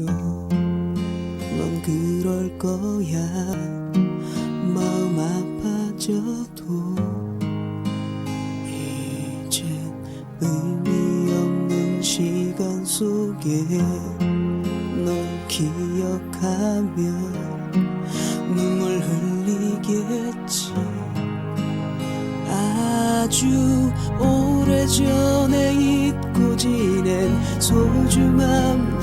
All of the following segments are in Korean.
말해줘 넌 그럴 거야. 마음 아파져도 이제 의미 없는 시간 속에 널 기억하며 눈물 흘리겠지. 아주 오래전에 잊고 지낸 소중함들을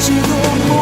是多么